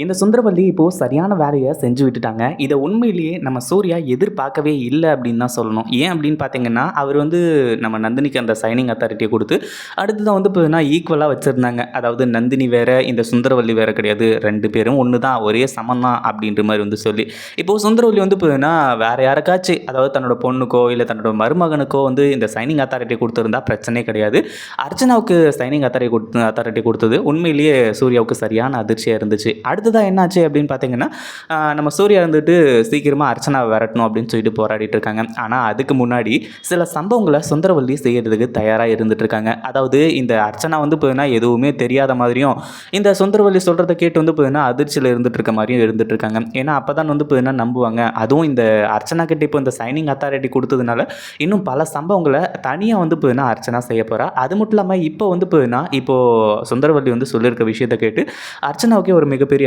இந்த சுந்தரவல்லி இப்போது சரியான வேலையை செஞ்சு விட்டுட்டாங்க. இதை உண்மையிலேயே நம்ம சூர்யா எதிர்பார்க்கவே இல்லை அப்படின்னு தான் சொல்லணும். ஏன் அப்படின்னு பார்த்தீங்கன்னா அவர் வந்து நம்ம நந்தினிக்கு அந்த சைனிங் அத்தாரிட்டியை கொடுத்து அடுத்ததான் வந்து இப்போ நான் ஈக்குவலாக வச்சுருந்தாங்க. அதாவது நந்தினி வேறு இந்த சுந்தரவல்லி வேறு கிடையாது. ரெண்டு பேரும் ஒன்று தான் ஒரே சமம் தான் அப்படின்ற மாதிரி வந்து சொல்லி இப்போது சுந்தரவல்லி வந்து இப்போ வேறு யாருக்காச்சும் அதாவது தன்னோட பொண்ணுக்கோ இல்லை தன்னோட மருமகனுக்கோ வந்து இந்த சைனிங் அத்தாரிட்டி கொடுத்துருந்தா பிரச்சனையே கிடையாது. அர்ச்சனாவுக்கு சைனிங் அத்தாரிட்டி கொடுத்து அத்தாரிட்டி கொடுத்தது உண்மையிலேயே சூர்யாவுக்கு சரியான அதிர்ச்சியாக இருந்துச்சு. அடுத்து அடுத்ததாக என்னாச்சு அப்படின்னு பார்த்தீங்கன்னா நம்ம சூர்யா இருந்துட்டு சீக்கிரமாக அர்ச்சனா விரட்டணும் அப்படின்னு சொல்லிட்டு போராடிட்டு இருக்காங்க. ஆனால் அதுக்கு முன்னாடி சில சம்பவங்களை சுந்தரவல்லி செய்யறதுக்கு தயாராக இருந்துட்டு இருக்காங்க. அதாவது இந்த அர்ச்சனா வந்து போதுனா எதுவுமே தெரியாத மாதிரியும் இந்த சுந்தரவல்லி சொல்கிறத கேட்டு வந்து போதுனா அதிர்ச்சியில் இருந்துட்டு இருக்க மாதிரியும் இருந்துட்டு இருக்காங்க. ஏன்னா அப்போ தான் வந்து போதுனா நம்புவாங்க. அதுவும் இந்த அர்ச்சனா கிட்ட இப்போ இந்த சைனிங் அத்தாரிட்டி கொடுத்ததுனால இன்னும் பல சம்பவங்களை தனியாக வந்து போதுனா அர்ச்சனா செய்ய போகிறா அது மட்டும் இல்லாமல் இப்போ வந்து போதுனா இப்போது சுந்தரவல்லி வந்து சொல்லியிருக்க விஷயத்தை கேட்டு அர்ச்சனாவுக்கே ஒரு மிகப்பெரிய